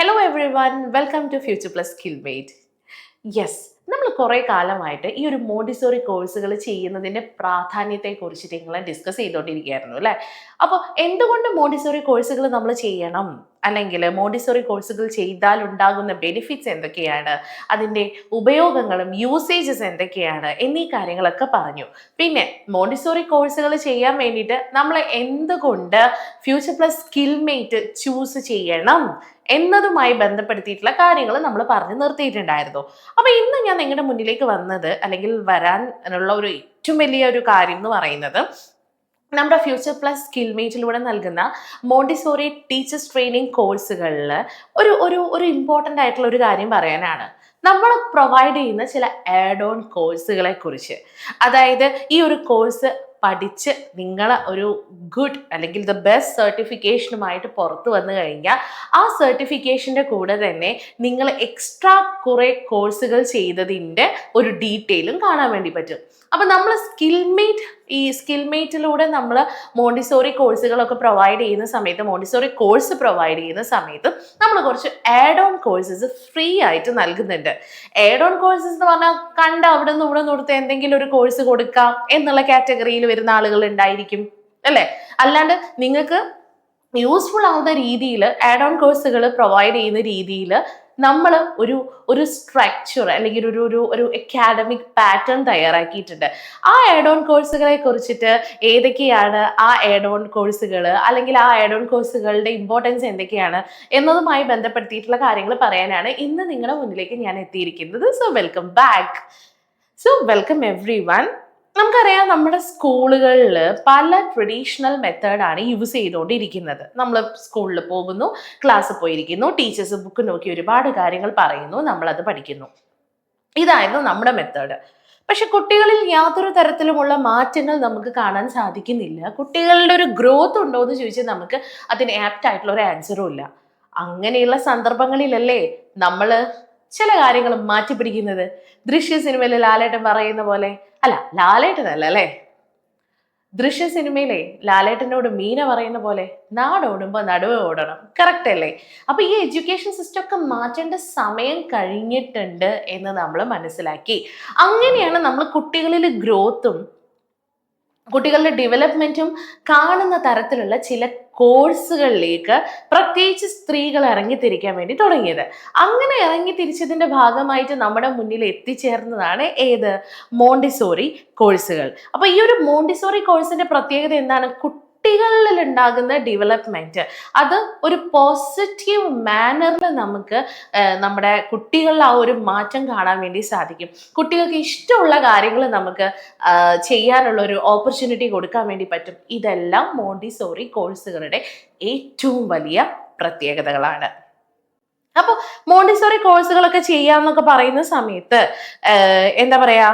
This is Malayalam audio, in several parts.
Hello everyone welcome to future plus skill mate yes നമ്മൾ കുറേ കാലമായിട്ട് ഈ ഒരു മോഡിസോറി കോഴ്സുകൾ ചെയ്യുന്നതിന്റെ പ്രാധാന്യത്തെ കുറിച്ചിട്ട് നിങ്ങൾ ഡിസ്കസ് ചെയ്തുകൊണ്ടിരിക്കുകയായിരുന്നു അല്ലേ? അപ്പോൾ എന്തുകൊണ്ട് മോഡിസോറി കോഴ്സുകൾ നമ്മൾ ചെയ്യണം? അല്ലെങ്കിൽ മോണ്ടിസോറി കോഴ്സുകൾ ചെയ്താൽ ഉണ്ടാകുന്ന ബെനിഫിറ്റ്സ് എന്തൊക്കെയാണ്? അതിന്റെ ഉപയോഗങ്ങളും യൂസേജസ് എന്തൊക്കെയാണ്? എന്നീ കാര്യങ്ങളൊക്കെ പറഞ്ഞു. പിന്നെ മോണ്ടിസോറി കോഴ്സുകൾ ചെയ്യാൻ വേണ്ടിയിട്ട് നമ്മൾ എന്തുകൊണ്ട് future plus skill mate choose ചെയ്യണം എന്നതുമായി ബന്ധപ്പെടുത്തിയിട്ടുള്ള കാര്യങ്ങൾ നമ്മൾ പറഞ്ഞു നിർത്തിയിട്ടുണ്ടായിരുന്നു. അപ്പോൾ ഇന്ന് ഞാൻ നിങ്ങളുടെ മുന്നിലേക്ക് വന്നത് അല്ലെങ്കിൽ വരാൻ ഉള്ള ഒരു ഏറ്റവും വലിയ ഒരു കാര്യം എന്ന് പറയുന്നത് നമ്മുടെ ഫ്യൂച്ചർ പ്ലസ് സ്കിൽ മീറ്റിലൂടെ നൽകുന്ന മോണ്ടിസോറി ടീച്ചേഴ്സ് ട്രെയിനിങ് കോഴ്സുകളിൽ ഒരു ഒരു ഒരു ഇമ്പോർട്ടന്റ് ആയിട്ടുള്ള ഒരു കാര്യം പറയാനാണ്. നമ്മൾ പ്രൊവൈഡ് ചെയ്യുന്ന ചില ആഡ് ഓൺ കോഴ്സുകളെ കുറിച്ച്. അതായത് ഈ ഒരു കോഴ്സ് പഠിച്ച് നിങ്ങൾ ഒരു ഗുഡ് അല്ലെങ്കിൽ ദ ബെസ്റ്റ് സർട്ടിഫിക്കേഷനുമായിട്ട് പുറത്ത് വന്നു കഴിഞ്ഞാൽ ആ സർട്ടിഫിക്കേഷന്റെ കൂടെ തന്നെ നിങ്ങൾ എക്സ്ട്രാ കുറേ കോഴ്സുകൾ ചെയ്തതിന്റെ ഒരു ഡീറ്റെയിലും കാണാൻ വേണ്ടി പറ്റും. അപ്പം നമ്മൾ സ്കിൽമേറ്റ് ഈ സ്കിൽമേറ്റിലൂടെ നമ്മൾ മോണ്ടിസോറി കോഴ്സുകളൊക്കെ പ്രൊവൈഡ് ചെയ്യുന്ന സമയത്ത് മോണ്ടിസോറി കോഴ്സ് പ്രൊവൈഡ് ചെയ്യുന്ന സമയത്ത് നമ്മൾ കുറച്ച് ആഡ് ഓൺ കോഴ്സസ് ഫ്രീ ആയിട്ട് നൽകുന്നുണ്ട്. ആഡ് ഓൺ കോഴ്സസ് എന്ന് പറഞ്ഞാൽ കണ്ട് അവിടെ നിന്ന് ഇവിടെ നിന്ന് എന്തെങ്കിലും ഒരു കോഴ്സ് കൊടുക്കാം എന്നുള്ള കാറ്റഗറിയിൽ വരുന്ന ആളുകൾ ഉണ്ടായിരിക്കും അല്ലേ? അല്ലാണ്ട് നിങ്ങൾക്ക് യൂസ്ഫുൾ ആവുന്ന രീതിയിൽ ആഡ് ഓൺ കോഴ്സുകൾ പ്രൊവൈഡ് ചെയ്യുന്ന രീതിയിൽ നമ്മൾ ഒരു ഒരു സ്ട്രക്ചർ അല്ലെങ്കിൽ ഒരു ഒരു ഒരു അക്കാഡമിക് പാറ്റേൺ തയ്യാറാക്കിയിട്ടുണ്ട്. ആ ആഡ് ഓൺ കോഴ്സുകളെ കുറിച്ചിട്ട് ഏതൊക്കെയാണ് ആ ആഡ് ഓൺ കോഴ്സുകൾ അല്ലെങ്കിൽ ആ ആഡ് ഓൺ കോഴ്സുകളുടെ ഇമ്പോർട്ടൻസ് എന്തൊക്കെയാണ് എന്നതുമായി ബന്ധപ്പെടുത്തിയിട്ടുള്ള കാര്യങ്ങൾ പറയാനാണ് ഇന്ന് നിങ്ങളുടെ മുന്നിലേക്ക് ഞാൻ എത്തിയിരിക്കുന്നത്. So welcome back so welcome everyone നമുക്കറിയാം നമ്മുടെ സ്കൂളുകളിൽ പല ട്രഡീഷണൽ മെത്തേഡാണ് യൂസ് ചെയ്തുകൊണ്ടിരിക്കുന്നത്. നമ്മൾ സ്കൂളിൽ പോകുന്നു ക്ലാസ്സിൽ പോയിരിക്കുന്നു ടീച്ചേഴ്സ് ബുക്ക് നോക്കി ഒരുപാട് കാര്യങ്ങൾ പറയുന്നു നമ്മളത് പഠിക്കുന്നു. ഇതായിരുന്നു നമ്മുടെ മെത്തേഡ് പക്ഷെ കുട്ടികളിൽ യാതൊരു തരത്തിലുമുള്ള മാറ്റങ്ങൾ നമുക്ക് കാണാൻ സാധിക്കുന്നില്ല. കുട്ടികളുടെ ഒരു ഗ്രോത്ത് ഉണ്ടോ എന്ന് ചോദിച്ചാൽ നമുക്ക് അതിന് ആപ്റ്റ് ആയിട്ടുള്ള ഒരു ആൻസറും ഇല്ല. അങ്ങനെയുള്ള സന്ദർഭങ്ങളിലല്ലേ നമ്മൾ ചില കാര്യങ്ങൾ മാറ്റി പിടിക്കുന്നത് ദൃശ്യ സിനിമയിൽ ലാലേട്ടൻ പറയുന്ന പോലെ അല്ല ലാലേട്ടനല്ല അല്ലേ? ദൃശ്യ സിനിമയിലെ ലാലേട്ടനോട് മീന പറയുന്ന പോലെ നാടോടുമ്പോൾ നടുവ് ഓടണം. കറക്റ്റ് അല്ലേ? അപ്പൊ ഈ എഡ്യൂക്കേഷൻ സിസ്റ്റം ഒക്കെ മാറ്റേണ്ട സമയം കഴിഞ്ഞിട്ടുണ്ട് എന്ന് നമ്മൾ മനസ്സിലാക്കി. അങ്ങനെയാണ് നമ്മൾ കുട്ടികളിൽ ഗ്രോത്തും കുട്ടികളുടെ ഡെവലപ്മെന്റും കാണുന്ന തരത്തിലുള്ള ചില കോഴ്സുകളിലേക്ക് പ്രത്യേകിച്ച് സ്ത്രീകൾ ഇറങ്ങിത്തിരിക്കാൻ വേണ്ടി തുടങ്ങിയത്. അങ്ങനെ ഇറങ്ങിത്തിരിച്ചതിന്റെ ഭാഗമായിട്ട് നമ്മുടെ മുന്നിൽ എത്തിച്ചേർന്നതാണ് ഏത്? മോണ്ടിസോറി കോഴ്സുകൾ അപ്പോൾ ഈ ഒരു മോണ്ടിസോറി കോഴ്സിന്റെ പ്രത്യേകത എന്താണ്? കുട്ടികളിൽ ഉണ്ടാകുന്ന ഡെവലപ്മെന്റ് അത് ഒരു പോസിറ്റീവ് മാനറിൽ നമുക്ക് നമ്മുടെ കുട്ടികളിൽ ആ ഒരു മാറ്റം കാണാൻ വേണ്ടി സാധിക്കും. കുട്ടികൾക്ക് ഇഷ്ടമുള്ള കാര്യങ്ങൾ നമുക്ക് ചെയ്യാനുള്ള ഒരു ഓപ്പർച്യൂണിറ്റി കൊടുക്കാൻ വേണ്ടി പറ്റും. ഇതെല്ലാം മോണ്ടിസോറി കോഴ്സുകളുടെ ഏറ്റവും വലിയ പ്രത്യേകതകളാണ്. അപ്പോൾ മോണ്ടിസോറി കോഴ്സുകളൊക്കെ ചെയ്യാന്നൊക്കെ പറയുന്ന സമയത്ത് എന്താ പറയാ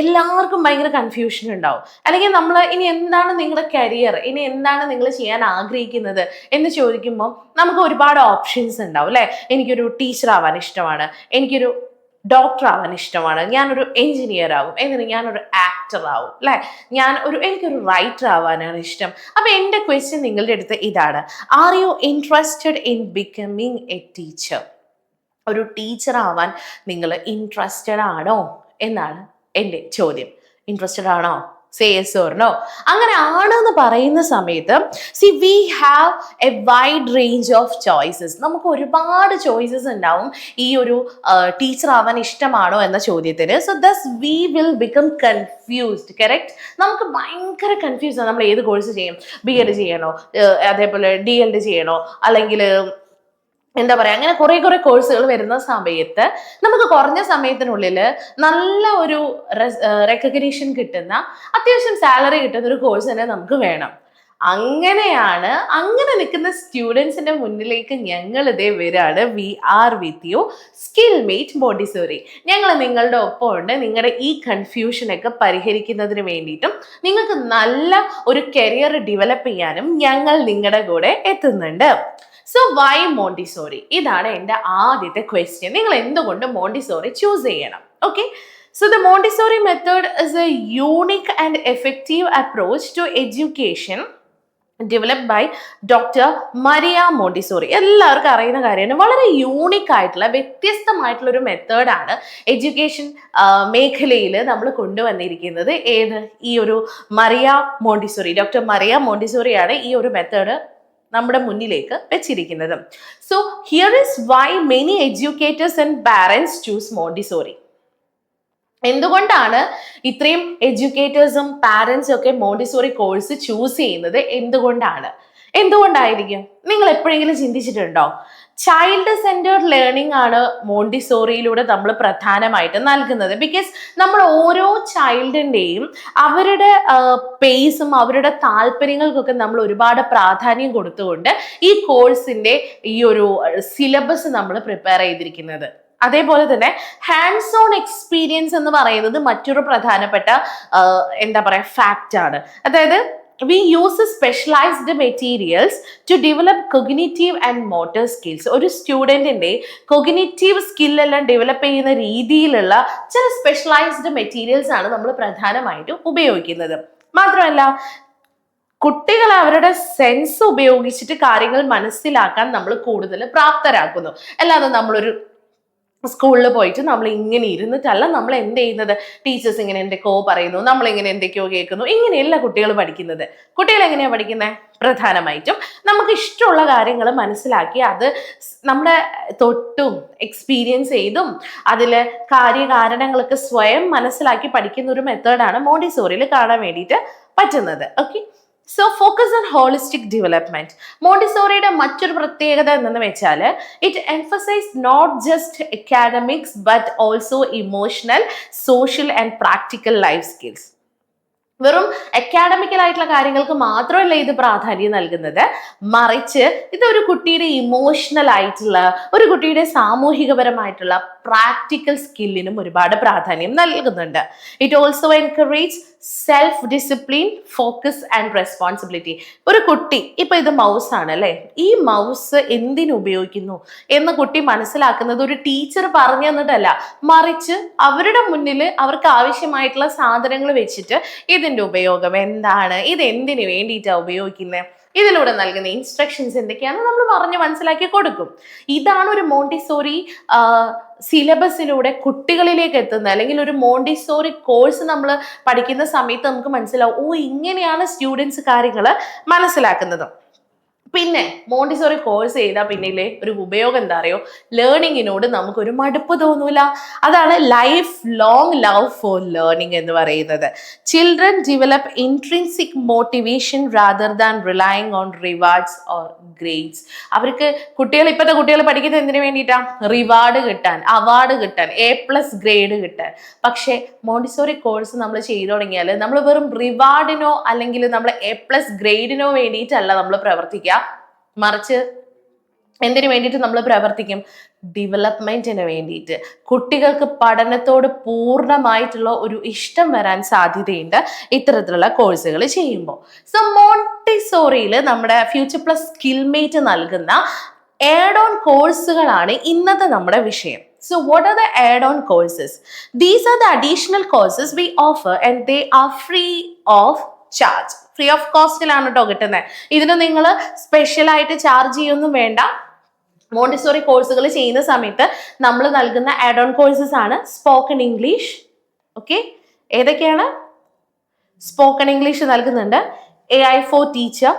എല്ലാവർക്കും ഭയങ്കര കൺഫ്യൂഷൻ ഉണ്ടാവും. അല്ലെങ്കിൽ നമ്മൾ ഇനി എന്താണ് നിങ്ങളുടെ കരിയർ ഇനി എന്താണ് നിങ്ങൾ ചെയ്യാൻ ആഗ്രഹിക്കുന്നത് എന്ന് ചോദിക്കുമ്പോൾ നമുക്ക് ഒരുപാട് ഓപ്ഷൻസ് ഉണ്ടാവും അല്ലെ? എനിക്കൊരു ടീച്ചർ ആവാൻ ഇഷ്ടമാണ്. എനിക്കൊരു ഡോക്ടർ ആവാൻ ഇഷ്ടമാണ്. ഞാനൊരു എഞ്ചിനീയർ ആവും. എന്നിട്ട് ഞാനൊരു ആക്ടർ ആവും അല്ലെ? ഞാൻ ഒരു എനിക്കൊരു റൈറ്റർ ആവാനാണ് ഇഷ്ടം. അപ്പൊ എന്റെ ക്വസ്റ്റ്യൻ നിങ്ങളുടെ അടുത്ത് ഇതാണ്. Are you interested in becoming a teacher ഒരു ടീച്ചർ ആവാൻ നിങ്ങൾ ഇൻട്രസ്റ്റഡ് ആണോ? എന്നാണ് എന്റെ ചോദ്യം. ഇൻട്രസ്റ്റഡ് ആണോ? സേ യെസ് ഓർ നോ അങ്ങനെ ആണെന്ന് പറയുന്ന സമയത്ത് see we have a wide range of choices നമുക്ക് ഒരുപാട് ചോയ്സസ് ഉണ്ടാവും. ഈ ഒരു ടീച്ചർ ആവാൻ ഇഷ്ടമാണോ എന്ന ചോദ്യത്തിന്. So thus we will become confused correct നമുക്ക് ഭയങ്കര കൺഫ്യൂസ് ആണ്. നമ്മൾ ഏത് കോഴ്സ് ചെയ്യും? ബി എഡ് ചെയ്യണോ? അതേപോലെ ഡി എൽ ചെയ്യണോ? അല്ലെങ്കിൽ എന്താ പറയാ അങ്ങനെ കുറെ കുറെ കോഴ്സുകൾ വരുന്ന സമയത്ത് നമുക്ക് കുറഞ്ഞ സമയത്തിനുള്ളിൽ നല്ല ഒരു റെക്കഗ്നീഷൻ കിട്ടുന്ന അത്യാവശ്യം സാലറി കിട്ടുന്ന ഒരു കോഴ്സ് തന്നെ നമുക്ക് വേണം. അങ്ങനെയാണ് അങ്ങനെ നിൽക്കുന്ന സ്റ്റുഡൻസിന്റെ മുന്നിലേക്ക് ഞങ്ങൾ ഇതേ വരാണ്. We are with you skill mate sorry ഞങ്ങൾ നിങ്ങളുടെ ഒപ്പം ഉണ്ട് നിങ്ങളുടെ ഈ കൺഫ്യൂഷനൊക്കെ പരിഹരിക്കുന്നതിന് വേണ്ടിയിട്ടും നിങ്ങൾക്ക് നല്ല ഒരു കരിയർ ഡെവലപ്പ് ചെയ്യാനും ഞങ്ങൾ നിങ്ങളുടെ കൂടെ എത്തുന്നുണ്ട്. സോ വൈ മോണ്ടിസോറി ഇതാണ് എന്റെ ആദ്യത്തെ ക്വസ്റ്റ്യൻ നിങ്ങൾ എന്തുകൊണ്ട് മോണ്ടിസോറി ചൂസ് ചെയ്യണം? Okay so the Montessori method is a unique and effective approach to education developed by doctor Maria Montessori എല്ലാവർക്കും അറിയുന്ന കാര്യമാണ്. വളരെ യൂണിക് ആയിട്ടുള്ള വ്യത്യസ്തമായിട്ടുള്ള ഒരു മെത്തേഡാണ് എഡ്യൂക്കേഷൻ മേഖലയിൽ നമ്മൾ കൊണ്ടുവന്നിരിക്കുന്നത്. ഏത്? ഈ ഒരു മറിയ മോണ്ടിസോറി ഡോക്ടർ മറിയ മോണ്ടിസോറിയാണ് ഈ ഒരു മെത്തേഡ് നമ്മുടെ മുന്നിലേക്ക് വെച്ചിരിക്കുന്നത്. So here is why many educators and parents choose Montessori എന്തുകൊണ്ടാണ് ഇത്രയും എഡ്യൂക്കേറ്റേഴ്സും പാരൻസും ഒക്കെ മോണ്ടിസോറി കോഴ്സ് ചൂസ് ചെയ്യുന്നത്? എന്തുകൊണ്ടാണ്? എന്തുകൊണ്ടായിരിക്കും? നിങ്ങൾ എപ്പോഴെങ്കിലും ചിന്തിച്ചിട്ടുണ്ടോ? ചൈൽഡ് സെന്റേർഡ് ലേണിംഗ് ആണ് മോണ്ടിസോറിയിലൂടെ നമ്മൾ പ്രധാനമായിട്ട് നൽകുന്നത്. ബിക്കോസ് നമ്മൾ ഓരോ ചൈൽഡിന്റെയും അവരുടെ പേസും അവരുടെ താല്പര്യങ്ങൾക്കൊക്കെ നമ്മൾ ഒരുപാട് പ്രാധാന്യം കൊടുത്തുകൊണ്ട് ഈ കോഴ്സിന്റെ ഈ ഒരു സിലബസ് നമ്മൾ പ്രിപ്പയർ ചെയ്തിരിക്കുന്നത്. അതേപോലെ തന്നെ ഹാൻഡ്സ് ഓൺ എക്സ്പീരിയൻസ് എന്ന് പറയുന്നത് മറ്റൊരു പ്രധാനപ്പെട്ട എന്താ പറയുക ഫാക്റ്റാണ് അതായത് we use specialised materials to develop cognitive and motor skills ഒരു സ്റ്റുഡന്റിന്റെ കൊഗിനേറ്റീവ് സ്കില്ലെല്ലാം ഡെവലപ്പ് ചെയ്യുന്ന രീതിയിലുള്ള ചില സ്പെഷ്യലൈസ്ഡ് മെറ്റീരിയൽസ് ആണ് നമ്മൾ പ്രധാനമായിട്ടും ഉപയോഗിക്കുന്നത്. മാത്രമല്ല കുട്ടികൾ അവരുടെ സെൻസ് ഉപയോഗിച്ചിട്ട് കാര്യങ്ങൾ മനസ്സിലാക്കാൻ നമ്മൾ കൂടുതൽ പ്രാപ്തരാക്കുന്നു. അല്ലാതെ നമ്മളൊരു സ്കൂളിൽ പോയിട്ട് നമ്മൾ ഇങ്ങനെ ഇരുന്നിട്ടല്ല നമ്മൾ എന്ത് ചെയ്യുന്നത് ടീച്ചേഴ്സ് ഇങ്ങനെ എന്തൊക്കെയോ പറയുന്നു നമ്മൾ ഇങ്ങനെ എന്തൊക്കെയോ കേൾക്കുന്നു ഇങ്ങനെയല്ല കുട്ടികൾ പഠിക്കുന്നത്. കുട്ടികൾ എങ്ങനെയാണ് പഠിക്കുന്നത് പ്രധാനമായിട്ടും നമുക്ക് ഇഷ്ടമുള്ള കാര്യങ്ങൾ മനസ്സിലാക്കി അത് നമ്മുടെ തൊട്ടും എക്സ്പീരിയൻസ് ചെയ്തും അതിൽ കാര്യകാരണങ്ങളൊക്കെ സ്വയം മനസ്സിലാക്കി പഠിക്കുന്ന ഒരു മെത്തേഡാണ് മോണ്ടിസോറിയിൽ കാണാൻ വേണ്ടിയിട്ട് പറ്റുന്നത്. Okay so focus on holistic development മോണ്ടിസോറിയുടെ മറ്റൊരു പ്രത്യേകത എന്തെന്ന് വെച്ചാൽ it emphasise not just academics but also emotional social and practical life skills വെറും അക്കാഡമിക്കൽ ആയിട്ടുള്ള കാര്യങ്ങൾക്ക് മാത്രമല്ല ഇത് പ്രാധാന്യം നൽകുന്നത്. മറിച്ച് ഇതൊരു കുട്ടിയുടെ ഇമോഷണൽ ആയിട്ടുള്ള ഒരു കുട്ടിയുടെ സാമൂഹികപരമായിട്ടുള്ള പ്രാക്ടിക്കൽ സ്കില്ലിനും ഒരുപാട് പ്രാധാന്യം നൽകുന്നുണ്ട്. It also encourage self discipline focus and responsibility ഒരു കുട്ടി ഇപ്പൊ ഇത് മൗസ് ആണ് അല്ലെ? ഈ മൗസ് എന്തിനു ഉപയോഗിക്കുന്നു? എന്ന് കുട്ടി മനസ്സിലാക്കുന്നത് ഒരു ടീച്ചർ പറഞ്ഞു തന്നിട്ടല്ല. മറിച്ച് അവരുടെ മുന്നിൽ അവർക്ക് ആവശ്യമായിട്ടുള്ള സാധനങ്ങൾ വെച്ചിട്ട് ഇതിന്റെ ഉപയോഗം എന്താണ്? ഇത് എന്തിനു വേണ്ടിയിട്ടാണ് ഉപയോഗിക്കുന്നത് ഇതിലൂടെ നൽകുന്ന ഇൻസ്ട്രക്ഷൻസ് എന്തൊക്കെയാണെന്ന് നമ്മൾ പറഞ്ഞ് മനസ്സിലാക്കി കൊടുക്കും. ഇതാണ് ഒരു മോണ്ടിസോറി സിലബസിലൂടെ കുട്ടികളിലേക്ക് എത്തുന്നത് അല്ലെങ്കിൽ ഒരു മോണ്ടിസോറി കോഴ്സ് നമ്മൾ പഠിക്കുന്ന സമയത്ത് നമുക്ക് മനസ്സിലാവും. ഓ ഇങ്ങനെയാണ് സ്റ്റുഡൻസ് കാര്യങ്ങൾ മനസ്സിലാക്കുന്നത്. പിന്നെ മോണ്ടിസോറി കോഴ്സ് ചെയ്താൽ പിന്നിലെ ഒരു ഉപയോഗം എന്താ അറിയോ? ലേണിങ്ങിനോട് നമുക്കൊരു മടുപ്പ് തോന്നൂല. അതാണ് life long love for learning എന്ന് പറയുന്നത്. Children develop intrinsic motivation rather than relying on rewards or grades അവർക്ക് കുട്ടികൾ ഇപ്പോഴത്തെ കുട്ടികൾ പഠിക്കുന്നത് എന്തിനു വേണ്ടിയിട്ടാണ് റിവാർഡ് കിട്ടാൻ അവാർഡ് കിട്ടാൻ എ പ്ലസ് ഗ്രേഡ് കിട്ടാൻ. പക്ഷേ മോണ്ടിസോറി കോഴ്സ് നമ്മൾ ചെയ്തു തുടങ്ങിയാൽ നമ്മൾ വെറും റിവാർഡിനോ അല്ലെങ്കിൽ നമ്മൾ എ പ്ലസ് ഗ്രേഡിനോ വേണ്ടിയിട്ടല്ല നമ്മൾ പ്രവർത്തിക്കുക. മറിച്ച് എന്തിനു വേണ്ടിയിട്ട് നമ്മൾ പ്രവർത്തിക്കും? ഡെവലപ്മെന്റിന് വേണ്ടിയിട്ട്. കുട്ടികൾക്ക് പഠനത്തോട് പൂർണമായിട്ടുള്ള ഒരു ഇഷ്ടം വരാൻ സാധ്യതയുണ്ട് ഇത്തരത്തിലുള്ള കോഴ്സുകൾ ചെയ്യുമ്പോൾ. സോ മോണ്ടിസോറിയിൽ നമ്മുടെ ഫ്യൂച്ചർ പ്ലസ് സ്കിൽമേറ്റ് നൽകുന്ന ആഡ് ഓൺ കോഴ്സുകളാണ് ഇന്നത്തെ നമ്മുടെ വിഷയം. So what are the add on courses these are the additional courses we offer and they are free of charge free of കോസ്റ്റിലാണ് കേട്ടോ കിട്ടുന്നത് ഇതിന് നിങ്ങൾ സ്പെഷ്യലായിട്ട് ചാർജ് ചെയ്യൊന്നും വേണ്ട. മോണ്ടിസോറി കോഴ്സുകൾ ചെയ്യുന്ന സമയത്ത് നമ്മൾ നൽകുന്ന ആഡ് ഓൺ കോഴ്സസ് ആണ് സ്പോക്കൺ ഇംഗ്ലീഷ് ഓക്കെ ഏതൊക്കെയാണ്? സ്പോക്കൺ ഇംഗ്ലീഷ് നൽകുന്നുണ്ട്. A I for teacher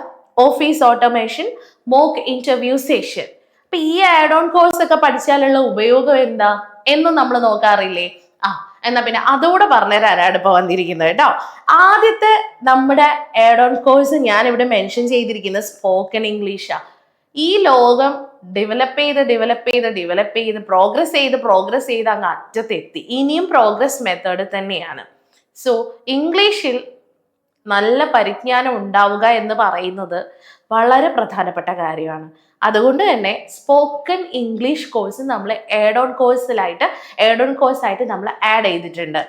office automation mock interview session അപ്പൊ ഈ ആഡ് ഓൺ കോഴ്സ് ഒക്കെ പഠിച്ചാലുള്ള ഉപയോഗം എന്താ? എന്നും നമ്മൾ നോക്കാറില്ലേ? ആ എന്നാ പിന്നെ അതോടെ പറഞ്ഞുതരാനാണ് ഇപ്പൊ വന്നിരിക്കുന്നത് കേട്ടോ. ആദ്യത്തെ നമ്മുടെ ആഡ് ഓൺ കോഴ്സ് ഞാൻ ഇവിടെ മെൻഷൻ ചെയ്തിരിക്കുന്ന സ്പോക്കൺ ഇംഗ്ലീഷാ ഈ ലോകം ഡെവലപ്പ് ചെയ്ത് ഡെവലപ്പ് ചെയ്ത് ഡെവലപ്പ് ചെയ്ത് പ്രോഗ്രസ് ചെയ്ത് പ്രോഗ്രസ് ചെയ്ത് അങ്ങ് അറ്റത്തെത്തി. ഇനിയും പ്രോഗ്രസ് മെത്തേഡ് തന്നെയാണ്. സോ ഇംഗ്ലീഷിൽ നല്ല പരിജ്ഞാനം ഉണ്ടാവുക എന്ന് പറയുന്നത് വളരെ പ്രധാനപ്പെട്ട കാര്യമാണ്. അതുകൊണ്ട് തന്നെ സ്പോക്കൺ ഇംഗ്ലീഷ് കോഴ്സ് നമ്മൾ ആഡ് ഓൺ കോഴ്സിലായിട്ട് ആഡ് ഓൺ കോഴ്സായിട്ട് നമ്മൾ ആഡ് ചെയ്തിട്ടുണ്ട്.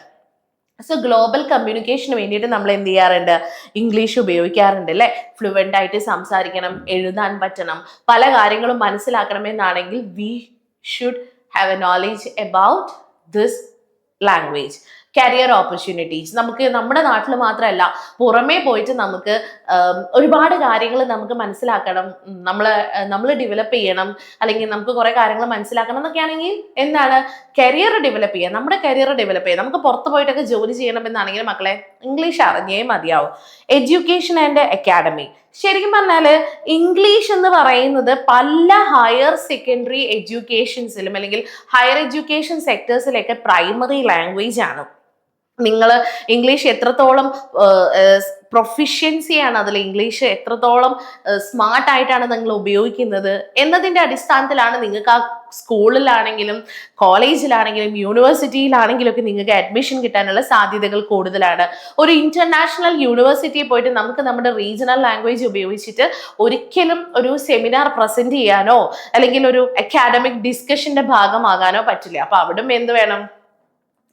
സോ ഗ്ലോബൽ കമ്മ്യൂണിക്കേഷന് വേണ്ടിയിട്ട് നമ്മൾ എന്ത് ചെയ്യാറുണ്ട്? ഇംഗ്ലീഷ് ഉപയോഗിക്കാറുണ്ട് അല്ലേ? ഫ്ലുവന്റ് ആയിട്ട് സംസാരിക്കണം എഴുതാൻ പറ്റണം പല കാര്യങ്ങളും മനസ്സിലാക്കണമെന്നാണെങ്കിൽ we should have a knowledge about this language career opportunities നമുക്ക് നമ്മുടെ നാട്ടിൽ മാത്രമല്ല പുറമേ പോയിട്ട് നമുക്ക് ഒരുപാട് കാര്യങ്ങൾ നമുക്ക് മനസ്സിലാക്കണം. നമ്മൾ നമ്മൾ ഡെവലപ്പ് ചെയ്യണം. അല്ലെങ്കിൽ നമുക്ക് കുറെ കാര്യങ്ങൾ മനസ്സിലാക്കണം എന്നൊക്കെ ആണെങ്കിൽ എന്താണ്? കരിയർ ഡെവലപ്പ് ചെയ്യുക നമ്മുടെ കരിയർ ഡെവലപ്പ് ചെയ്യുക നമുക്ക് പുറത്ത് പോയിട്ടൊക്കെ ജോലി ചെയ്യണം എന്നാണെങ്കിൽ മക്കളെ ഇംഗ്ലീഷ് അറിഞ്ഞേ മതിയാവും. എഡ്യൂക്കേഷൻ ആൻഡ് അക്കാഡമി ശരിക്കും പറഞ്ഞാൽ ഇംഗ്ലീഷ് എന്ന് പറയുന്നത് പല ഹയർ സെക്കൻഡറി എഡ്യൂക്കേഷൻസിലും അല്ലെങ്കിൽ ഹയർ എഡ്യൂക്കേഷൻ സെക്ടേഴ്സിലൊക്കെ പ്രൈമറി ലാംഗ്വേജ് ആണ്. നിങ്ങൾ ഇംഗ്ലീഷ് എത്രത്തോളം പ്രൊഫിഷ്യൻസിയാണ് അതിൽ ഇംഗ്ലീഷ് എത്രത്തോളം സ്മാർട്ട് ആയിട്ടാണ് നിങ്ങൾ ഉപയോഗിക്കുന്നത് എന്നതിന്റെ അടിസ്ഥാനത്തിലാണ് നിങ്ങൾക്ക് ആ സ്കൂളിലാണെങ്കിലും കോളേജിലാണെങ്കിലും യൂണിവേഴ്സിറ്റിയിലാണെങ്കിലും ഒക്കെ നിങ്ങൾക്ക് അഡ്മിഷൻ കിട്ടാനുള്ള സാധ്യതകൾ കൂടുതലാണ്. ഒരു ഇന്റർനാഷണൽ യൂണിവേഴ്സിറ്റിയിൽ പോയിട്ട് നമുക്ക് നമ്മുടെ റീജിയണൽ ലാംഗ്വേജ് ഉപയോഗിച്ചിട്ട് ഒരിക്കലും ഒരു സെമിനാർ പ്രസന്റ് ചെയ്യാനോ അല്ലെങ്കിൽ ഒരു അക്കാഡമിക് ഡിസ്കഷന്റെ ഭാഗമാകാനോ പറ്റില്ല. അപ്പൊ അവിടും എന്ത് വേണം?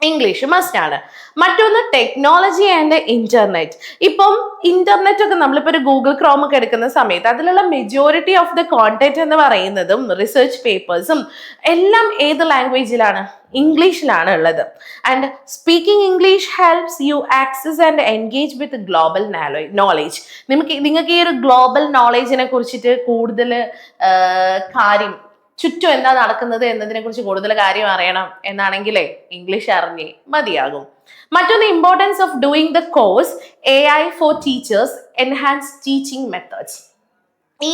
ഇംഗ്ലീഷ് മസ്റ്റ് ആണ്. മറ്റൊന്ന് ടെക്നോളജി ആൻഡ് ഇന്റർനെറ്റ് ഇപ്പം ഇന്റർനെറ്റ് ഒക്കെ നമ്മളിപ്പോൾ ഒരു ഗൂഗിൾ ക്രോം ഒക്കെ എടുക്കുന്ന സമയത്ത് അതിലുള്ള മെജോറിറ്റി ഓഫ് ദ കോണ്ടന്റ് എന്ന് പറയുന്നതും റിസർച്ച് പേപ്പേഴ്സും എല്ലാം ഏത് ലാംഗ്വേജിലാണ് ഇംഗ്ലീഷിലാണ് ഉള്ളത്. And speaking English helps you access and engage with global knowledge നിങ്ങൾക്ക് നിങ്ങൾക്ക് ഈ ഒരു ഗ്ലോബൽ നോളേജിനെ കുറിച്ചിട്ട് കൂടുതൽ കാര്യം ചുറ്റും എന്താ നടക്കുന്നത് എന്നതിനെ കുറിച്ച് കൂടുതൽ കാര്യം അറിയണം എന്നാണെങ്കിലേ ഇംഗ്ലീഷ് അറിഞ്ഞേ മതിയാകും. മറ്റൊന്ന് importance of doing the course A I for teachers enhance teaching methods ഈ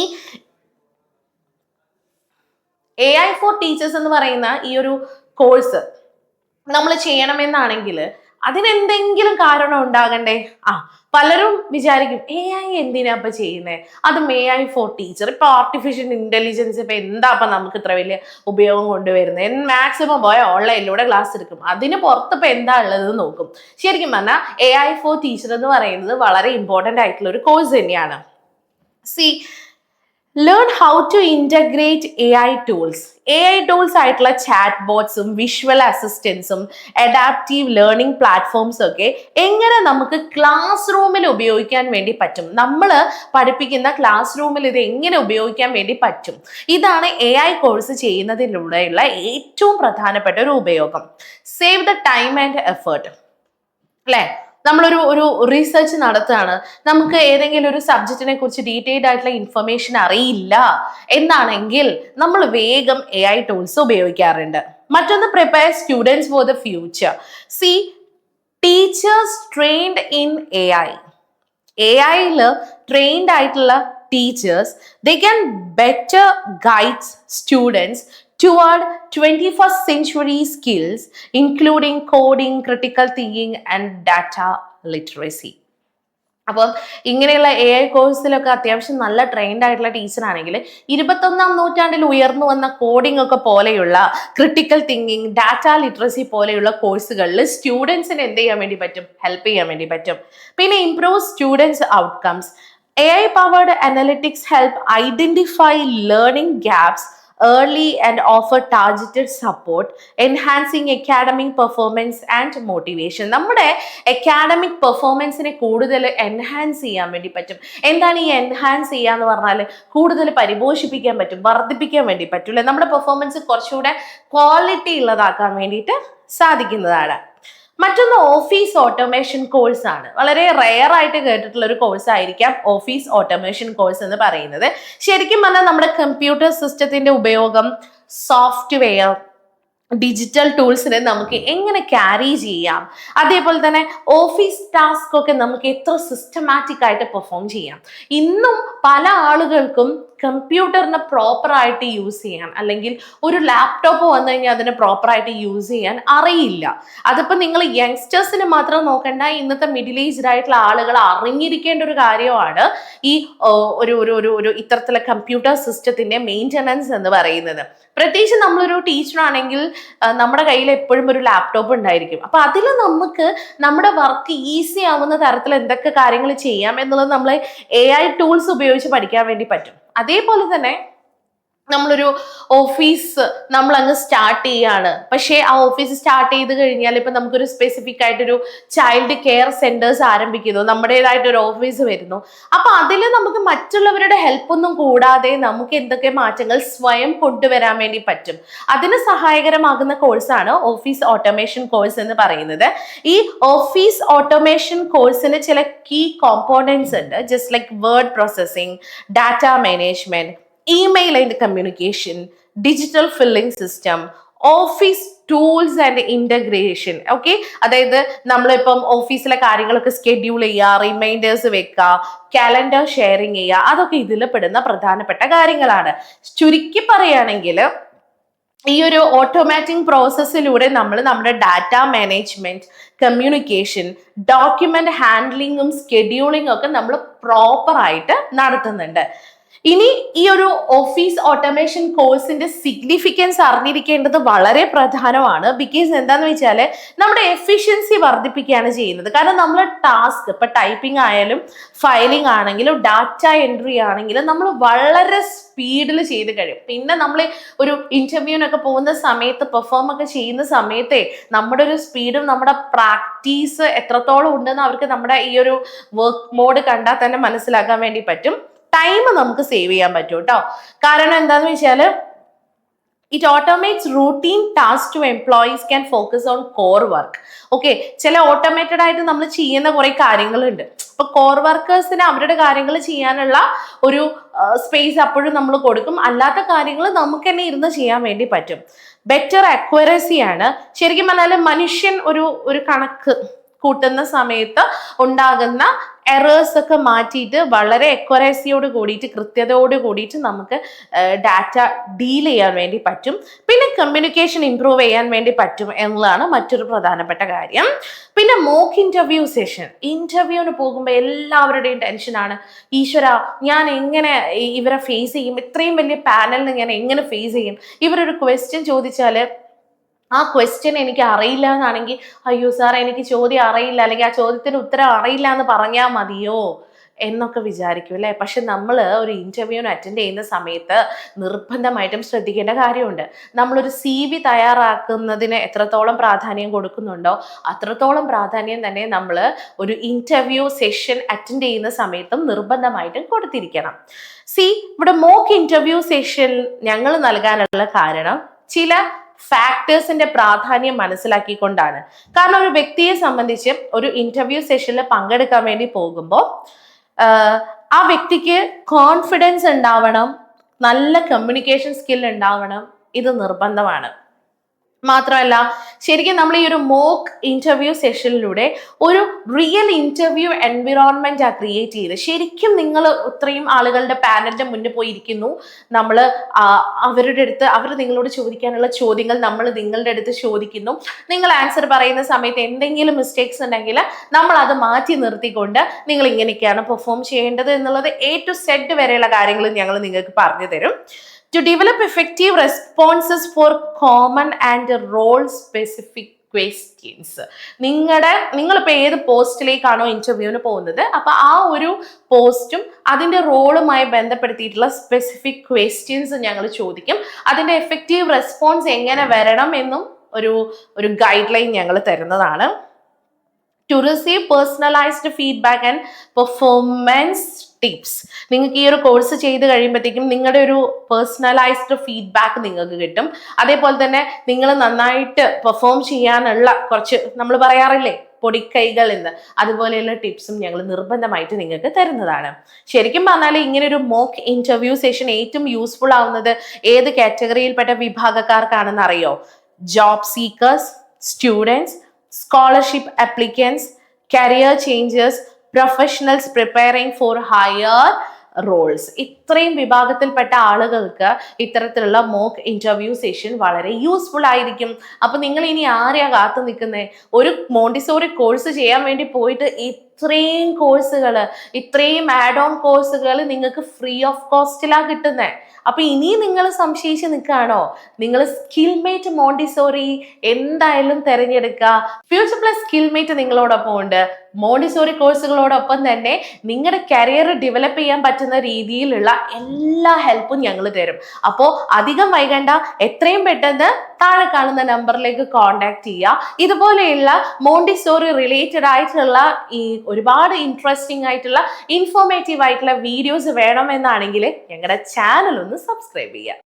എ ഐ ഫോർ ടീച്ചേഴ്സ് എന്ന് പറയുന്ന ഈ ഒരു കോഴ്സ് നമ്മൾ ചെയ്യണമെന്നാണെങ്കിൽ അതിനെന്തെങ്കിലും കാരണം ഉണ്ടാകണ്ടേ? ആ പലരും വിചാരിക്കും എ ഐ എന്തിനാ ഇപ്പൊ ചെയ്യുന്നത് അതും എ ഐ ഫോർ ടീച്ചർ ഇപ്പൊ ആർട്ടിഫിഷ്യൽ ഇന്റലിജൻസ് ഇപ്പൊ എന്താ ഇപ്പൊ നമുക്ക് ഇത്ര വലിയ ഉപയോഗം കൊണ്ടുവരുന്നത് മാക്സിമം പോയ ഓൺലൈനിലൂടെ ക്ലാസ് എടുക്കും. അതിന് പുറത്ത് ഇപ്പൊ എന്താ ഉള്ളത് നോക്കും. ശരിക്കും പറഞ്ഞാൽ എ ഐ ഫോർ ടീച്ചർ എന്ന് പറയുന്നത് വളരെ ഇമ്പോർട്ടന്റ് ആയിട്ടുള്ള ഒരു കോഴ്സ് തന്നെയാണ്. See learn how to integrate A I tools A I tools ആയിട്ടുള്ള ചാറ്റ് ബോട്ട്സും വിഷ്വൽ അസിസ്റ്റൻസും അഡാപ്റ്റീവ് ലേണിംഗ് പ്ലാറ്റ്ഫോംസും ഒക്കെ എങ്ങനെ നമുക്ക് ക്ലാസ് റൂമിൽ ഉപയോഗിക്കാൻ വേണ്ടി പറ്റും? നമ്മൾ പഠിപ്പിക്കുന്ന ക്ലാസ് റൂമിൽ ഇത് എങ്ങനെ ഉപയോഗിക്കാൻ വേണ്ടി പറ്റും? ഇതാണ് എ ഐ കോഴ്സ് ചെയ്യുന്നതിലൂടെയുള്ള ഏറ്റവും പ്രധാനപ്പെട്ട ഒരു ഉപയോഗം. Save the time and effort അല്ലേ നമ്മളൊരു ഒരു റീസെർച്ച് നടത്തുകയാണ്. നമുക്ക് ഏതെങ്കിലും ഒരു സബ്ജക്റ്റിനെ കുറിച്ച് ഡീറ്റെയിൽഡ് ആയിട്ടുള്ള ഇൻഫർമേഷൻ അറിയില്ല എന്നാണെങ്കിൽ നമ്മൾ വേഗം എ ഐ ടൂൾസ് ഉപയോഗിക്കാറുണ്ട്. മറ്റൊന്ന് prepare students for the future see teachers trained in A I A ഐയിൽ ട്രെയിൻഡ് ആയിട്ടുള്ള teachers they can better guides students toward 21st century skills including coding critical thinking and data literacy. അപ്പം ഇങ്ങനെയുള്ള എ ഐ കോഴ്സിലൊക്കെ അത്യാവശ്യം നല്ല ട്രെയിൻഡ് ആയിട്ടുള്ള ടീച്ചർ ആണെങ്കിൽ ഇരുപത്തൊന്നാം നൂറ്റാണ്ടിൽ ഉയർന്നു വന്ന കോഡിംഗ് ഒക്കെ പോലെയുള്ള ക്രിട്ടിക്കൽ തിങ്കിങ് ഡാറ്റ ലിറ്ററസി പോലെയുള്ള കോഴ്സുകളിൽ സ്റ്റുഡൻസിന് എന്ത് ചെയ്യാൻ വേണ്ടി പറ്റും? ഹെൽപ്പ് ചെയ്യാൻ വേണ്ടി പറ്റും. പിന്നെ improve students outcomes A I powered analytics help identify learning gaps early and offer targeted support enhancing academic performance and motivation. നമ്മുടെ അക്കാഡമിക് പെർഫോമൻസിനെ കൂടുതൽ എൻഹാൻസ് ചെയ്യാൻ വേണ്ടി പറ്റും. എന്താണ് ഈ എൻഹാൻസ് ചെയ്യാന്ന് പറഞ്ഞാൽ കൂടുതൽ പരിപോഷിപ്പിക്കാൻ പറ്റും വർദ്ധിപ്പിക്കാൻ വേണ്ടി പറ്റും നമ്മുടെ പെർഫോമൻസ് കുറച്ചുകൂടെ ക്വാളിറ്റി ഉള്ളതാക്കാൻ വേണ്ടിയിട്ട് സാധിക്കുന്നതാണ്. മറ്റൊന്ന് ഓഫീസ് ഓട്ടോമേഷൻ കോഴ്സ് ആണ്. വളരെ റെയർ ആയിട്ട് കേട്ടിട്ടുള്ള ഒരു കോഴ്സ് ആയിരിക്കാം ഓഫീസ് ഓട്ടോമേഷൻ കോഴ്സ് എന്ന് പറയുന്നത്. ശരിക്കും പറഞ്ഞാൽ നമ്മുടെ കമ്പ്യൂട്ടർ സിസ്റ്റത്തിന്റെ ഉപയോഗം സോഫ്റ്റ്വെയർ ഡിജിറ്റൽ ടൂൾസിനെ നമുക്ക് എങ്ങനെ ക്യാരി ചെയ്യാം? അതേപോലെ തന്നെ ഓഫീസ് ടാസ്ക് ഒക്കെ നമുക്ക് എത്ര സിസ്റ്റമാറ്റിക് ആയിട്ട് പെർഫോം ചെയ്യാം? ഇന്നും പല ആളുകൾക്കും കമ്പ്യൂട്ടറിനെ പ്രോപ്പറായിട്ട് യൂസ് ചെയ്യാൻ അല്ലെങ്കിൽ ഒരു ലാപ്ടോപ്പ് വന്നു കഴിഞ്ഞാൽ അതിനെ പ്രോപ്പറായിട്ട് യൂസ് ചെയ്യാൻ അറിയില്ല. അതിപ്പോൾ നിങ്ങൾ യങ്സ്റ്റേഴ്സിന് മാത്രം നോക്കേണ്ട ഇന്നത്തെ മിഡിൽ ഏജ്ഡ് ആയിട്ടുള്ള ആളുകൾ അറിഞ്ഞിരിക്കേണ്ട ഒരു കാര്യമാണ് ഈ ഒരു ഒരു ഒരു ഒരു ഇത്തരത്തിലെ കമ്പ്യൂട്ടർ സിസ്റ്റത്തിന്റെ മെയിന്റനൻസ് എന്ന് പറയുന്നത്. പ്രത്യേകിച്ച് നമ്മളൊരു ടീച്ചറാണെങ്കിൽ നമ്മുടെ കയ്യിൽ എപ്പോഴും ഒരു ലാപ്ടോപ്പ് ഉണ്ടായിരിക്കും. അപ്പൊ അതിൽ നമുക്ക് നമ്മുടെ വർക്ക് ഈസി ആവുന്ന തരത്തിൽ എന്തൊക്കെ കാര്യങ്ങൾ ചെയ്യാം എന്നുള്ളത് നമ്മൾ എ ഐ ടൂൾസ് ഉപയോഗിച്ച് പഠിക്കാൻ വേണ്ടി പറ്റും. അതേപോലെ തന്നെ നമ്മളൊരു ഓഫീസ് നമ്മൾ അങ്ങ് സ്റ്റാർട്ട് ചെയ്യാണ്. പക്ഷേ ആ ഓഫീസ് സ്റ്റാർട്ട് ചെയ്ത് കഴിഞ്ഞാൽ ഇപ്പൊ നമുക്കൊരു സ്പെസിഫിക് ആയിട്ടൊരു ചൈൽഡ് കെയർ സെന്റേഴ്സ് ആരംഭിക്കുന്നു. നമ്മുടേതായിട്ട് ഒരു ഓഫീസ് വരുന്നു. അപ്പൊ അതിൽ നമുക്ക് മറ്റുള്ളവരുടെ ഹെൽപ്പൊന്നും കൂടാതെ നമുക്ക് എന്തൊക്കെ മാറ്റങ്ങൾ സ്വയം കൊണ്ടുവരാൻ വേണ്ടി പറ്റും? അതിന് സഹായകരമാകുന്ന കോഴ്സാണ് ഓഫീസ് ഓട്ടോമേഷൻ കോഴ്സ് എന്ന് പറയുന്നത്. ഈ ഓഫീസ് ഓട്ടോമേഷൻ കോഴ്സിന് ചില കീ കോമ്പോണൻസ് ഉണ്ട്. Just like word processing data management email and communication digital filling system office tools and integration okay അതായത് നമ്മളിപ്പം ഓഫീസിലെ കാര്യങ്ങളൊക്കെ സ്കെഡ്യൂൾ ചെയ്യുക റിമൈൻഡേഴ്സ് വെക്കുക കാലണ്ടർ ഷെയറിങ് ചെയ്യുക അതൊക്കെ ഇതിൽ പെടുന്ന പ്രധാനപ്പെട്ട കാര്യങ്ങളാണ്. ചുരുക്കി പറയുകയാണെങ്കിൽ ഈ ഒരു ഓട്ടോമാറ്റിക് പ്രോസസ്സിലൂടെ നമ്മൾ നമ്മുടെ ഡാറ്റ മാനേജ്മെന്റ് കമ്മ്യൂണിക്കേഷൻ ഡോക്യുമെന്റ് ഹാൻഡ്ലിങ്ങും സ്കെഡ്യൂളിങ്ങും ഒക്കെ നമ്മൾ പ്രോപ്പറായിട്ട് നടത്തുന്നുണ്ട്. ഇനി ഈ ഒരു ഓഫീസ് ഓട്ടോമേഷൻ കോഴ്സിന്റെ സിഗ്നിഫിക്കൻസ് അറിഞ്ഞിരിക്കേണ്ടത് വളരെ പ്രധാനമാണ്. ബിക്കോസ് എന്താന്ന് വെച്ചാൽ നമ്മുടെ എഫിഷ്യൻസി വർദ്ധിപ്പിക്കുകയാണ് ചെയ്യുന്നത്. കാരണം നമ്മൾ ടാസ്ക് ഇപ്പൊ ടൈപ്പിംഗ് ആയാലും ഫയലിംഗ് ആണെങ്കിലും ഡാറ്റ എൻട്രി ആണെങ്കിലും നമ്മൾ വളരെ സ്പീഡിൽ ചെയ്ത് കഴിയും. പിന്നെ നമ്മൾ ഒരു ഇന്റർവ്യൂവിനൊക്കെ പോകുന്ന സമയത്ത് പെർഫോം ഒക്കെ ചെയ്യുന്ന സമയത്തെ നമ്മുടെ ഒരു സ്പീഡും നമ്മുടെ പ്രാക്ടീസ് എത്രത്തോളം ഉണ്ടെന്ന് അവർക്ക് നമ്മുടെ ഈ ഒരു വർക്ക് മോഡ് കണ്ടാൽ തന്നെ മനസ്സിലാക്കാൻ വേണ്ടി പറ്റും. ടൈം നമുക്ക് സേവ് ചെയ്യാൻ പറ്റും കേട്ടോ കാരണം എന്താന്ന് വെച്ചാൽ it automates routine task to employees can focus on core work okay ചില ഓട്ടോമേറ്റഡ് ആയിട്ട് നമ്മൾ ചെയ്യുന്ന കുറെ കാര്യങ്ങളുണ്ട്. അപ്പൊ കോർ വർക്കേഴ്സിന് അവരുടെ കാര്യങ്ങൾ ചെയ്യാനുള്ള ഒരു സ്പേസ് അപ്പോഴും നമ്മൾ കൊടുക്കും. അല്ലാത്ത കാര്യങ്ങൾ നമുക്ക് തന്നെ ഇരുന്ന് ചെയ്യാൻ വേണ്ടി പറ്റും. ബെറ്റർ അക്വറസി ആണ്. ശരിക്കും പറഞ്ഞാൽ മനുഷ്യൻ ഒരു ഒരു കണക്ക് കൂട്ടുന്ന സമയത്ത് ഉണ്ടാകുന്ന എറേഴ്സ് ഒക്കെ മാറ്റിയിട്ട് വളരെ എക്വറേസിയോട് കൂടിയിട്ട് കൃത്യതയോട് കൂടിയിട്ട് നമുക്ക് ഡാറ്റ ഡീൽ ചെയ്യാൻ വേണ്ടി പറ്റും. പിന്നെ കമ്മ്യൂണിക്കേഷൻ ഇമ്പ്രൂവ് ചെയ്യാൻ വേണ്ടി പറ്റും എന്നുള്ളതാണ് മറ്റൊരു പ്രധാനപ്പെട്ട കാര്യം. പിന്നെ മോക്ക് ഇന്റർവ്യൂ സെഷൻ ഇന്റർവ്യൂവിന് പോകുമ്പോൾ എല്ലാവരുടെയും ടെൻഷനാണ് ഈശ്വര ഞാൻ എങ്ങനെ ഇവരെ ഫേസ് ചെയ്യും? ഇത്രയും വലിയ പാനലിന് ഞാൻ എങ്ങനെ ഫേസ് ചെയ്യും? ഇവരൊരു ക്വസ്റ്റ്യൻ ചോദിച്ചാൽ ആ ക്വസ്റ്റ്യൻ എനിക്ക് അറിയില്ല എന്നാണെങ്കിൽ അയ്യോ സാർ എനിക്ക് ചോദ്യം അറിയില്ല. അല്ലെങ്കിൽ ആ ചോദ്യത്തിന് ഉത്തരം അറിയില്ല എന്ന് പറഞ്ഞാൽ മതിയോ? എന്നൊക്കെ വിചാരിക്കും അല്ലേ? പക്ഷെ നമ്മൾ ഒരു ഇന്റർവ്യൂവിന് അറ്റൻഡ് ചെയ്യുന്ന സമയത്ത് നിർബന്ധമായിട്ടും ശ്രദ്ധിക്കേണ്ട കാര്യമുണ്ട്. നമ്മളൊരു സി വി തയ്യാറാക്കുന്നതിന് എത്രത്തോളം പ്രാധാന്യം കൊടുക്കുന്നുണ്ടോ അത്രത്തോളം പ്രാധാന്യം തന്നെ നമ്മൾ ഒരു ഇന്റർവ്യൂ സെഷൻ അറ്റൻഡ് ചെയ്യുന്ന സമയത്തും നിർബന്ധമായിട്ടും കൊടുത്തിരിക്കണം. സി ഇവിടെ മോക്ക് ഇന്റർവ്യൂ സെഷൻ ഞങ്ങൾ നൽകാനുള്ള കാരണം ചില ഫാക്ടേഴ്സിന്റെ പ്രാധാന്യം മനസ്സിലാക്കിക്കൊണ്ടാണ്. കാരണം ഒരു വ്യക്തിയെ സംബന്ധിച്ച് ഒരു ഇന്റർവ്യൂ സെഷനിൽ പങ്കെടുക്കാൻ വേണ്ടി പോകുമ്പോൾ ആ വ്യക്തിക്ക് കോൺഫിഡൻസ് ഉണ്ടാവണം നല്ല കമ്മ്യൂണിക്കേഷൻ സ്കിൽ ഉണ്ടാവണം ഇത് നിർബന്ധമാണ്. മാത്രമല്ല ശരിക്കും നമ്മൾ ഈ ഒരു മോക്ക് ഇന്റർവ്യൂ സെഷനിലൂടെ ഒരു റിയൽ ഇന്റർവ്യൂ എൻവിറോൺമെന്റ് ആ ക്രിയേറ്റ് ചെയ്ത്. ശരിക്കും നിങ്ങൾ ഇത്രയും ആളുകളുടെ പാനലിന്റെ മുന്നിൽ പോയിരിക്കുന്നു. നമ്മൾ അവരുടെ അടുത്ത് അവർ നിങ്ങളോട് ചോദിക്കാനുള്ള ചോദ്യങ്ങൾ നമ്മൾ നിങ്ങളുടെ അടുത്ത് ചോദിക്കുന്നു. നിങ്ങൾ ആൻസർ പറയുന്ന സമയത്ത് എന്തെങ്കിലും മിസ്റ്റേക്സ് ഉണ്ടെങ്കിൽ നമ്മൾ അത് മാറ്റി നിർത്തിക്കൊണ്ട് നിങ്ങൾ ഇങ്ങനെയൊക്കെയാണ് പെർഫോം ചെയ്യേണ്ടത് എന്നുള്ളത് എ ടു സെഡ് വരെയുള്ള കാര്യങ്ങൾ ഞങ്ങൾ നിങ്ങൾക്ക് പറഞ്ഞു തരും. To develop effective responses for common and role specific questions നിങ്ങളുടെ നിങ്ങളിപ്പോൾ ഏത് പോസ്റ്റിലേക്കാണോ ഇന്റർവ്യൂവിന് പോകുന്നത് അപ്പോൾ ആ ഒരു പോസ്റ്റും അതിന്റെ റോളുമായി ബന്ധപ്പെടുത്തിയിട്ടുള്ള സ്പെസിഫിക് ക്വസ്റ്റ്യൻസ് ഞങ്ങൾ ചോദിക്കും. അതിന്റെ എഫക്റ്റീവ് റെസ്പോൺസ് എങ്ങനെ വരണം എന്നും ഒരു ഒരു ഗൈഡ് ലൈൻ ഞങ്ങൾ തരുന്നതാണ്. To receive personalised feedback and performance tips നിങ്ങൾക്ക് ഈ ഒരു കോഴ്സ് ചെയ്ത് കഴിയുമ്പോഴത്തേക്കും നിങ്ങളുടെ ഒരു പേഴ്സണലൈസ്ഡ് ഫീഡ്ബാക്ക് നിങ്ങൾക്ക് കിട്ടും. അതേപോലെ തന്നെ നിങ്ങൾ നന്നായിട്ട് പെർഫോം ചെയ്യാനുള്ള കുറച്ച് നമ്മൾ പറയാറില്ലേ പൊടിക്കൈകൾ എന്ന്. അതുപോലെയുള്ള ടിപ്സും ഞങ്ങൾ നിർബന്ധമായിട്ട് നിങ്ങൾക്ക് തരുന്നതാണ്. ശരിക്കും പറഞ്ഞാൽ ഇങ്ങനെ ഒരു മോക്ക് ഇന്റർവ്യൂ സെഷൻ ഏറ്റവും യൂസ്ഫുൾ ആവുന്നത് ഏത് കാറ്റഗറിയിൽപ്പെട്ട വിഭാഗക്കാർക്കാണെന്ന് അറിയോ? Job seekers students scholarship applicants, career changers, professionals preparing for higher roles. It ഇത്രയും വിഭാഗത്തിൽപ്പെട്ട ആളുകൾക്ക് ഇത്തരത്തിലുള്ള മോക്ക് ഇന്റർവ്യൂ സെഷൻ വളരെ യൂസ്ഫുൾ ആയിരിക്കും. അപ്പൊ നിങ്ങൾ ഇനി ആരെയാ കാത്തു നിൽക്കുന്നത് ഒരു മോണ്ടിസോറി കോഴ്സ് ചെയ്യാൻ വേണ്ടി പോയിട്ട് ഇത്രയും കോഴ്സുകൾ ഇത്രയും ആഡ് ഓൺ കോഴ്സുകൾ നിങ്ങൾക്ക് ഫ്രീ ഓഫ് കോസ്റ്റിലാണ് കിട്ടുന്നത് അപ്പൊ ഇനി നിങ്ങൾ സംശയിച്ച് നിൽക്കുകയാണോ? നിങ്ങൾ സ്കിൽമേറ്റ് മോണ്ടിസോറി എന്തായാലും തിരഞ്ഞെടുക്കുക. ഫ്യൂച്ചർ പ്ലസ് സ്കിൽമേറ്റ് നിങ്ങളോടൊപ്പം ഉണ്ട്. മോണ്ടിസോറി കോഴ്സുകളോടൊപ്പം തന്നെ നിങ്ങളുടെ കരിയർ ഡെവലപ്പ് ചെയ്യാൻ പറ്റുന്ന രീതിയിലുള്ള എല്ലാ ഹെൽപ്പും ഞങ്ങൾ തരും. അപ്പോൾ അധികം വൈകണ്ട എത്രയും പെട്ടെന്ന് താഴെ കാണുന്ന നമ്പറിലേക്ക് കോൺടാക്ട് ചെയ്യുക ഇതുപോലെയുള്ള മോണ്ടിസോറി റിലേറ്റഡ് ആയിട്ടുള്ള ഈ ഒരുപാട് ഇൻട്രസ്റ്റിംഗ് ആയിട്ടുള്ള ഇൻഫോർമേറ്റീവ് ആയിട്ടുള്ള വീഡിയോസ് വേണമെന്നാണെങ്കിൽ ഞങ്ങളുടെ ചാനൽ ഒന്ന് സബ്സ്ക്രൈബ് ചെയ്യുക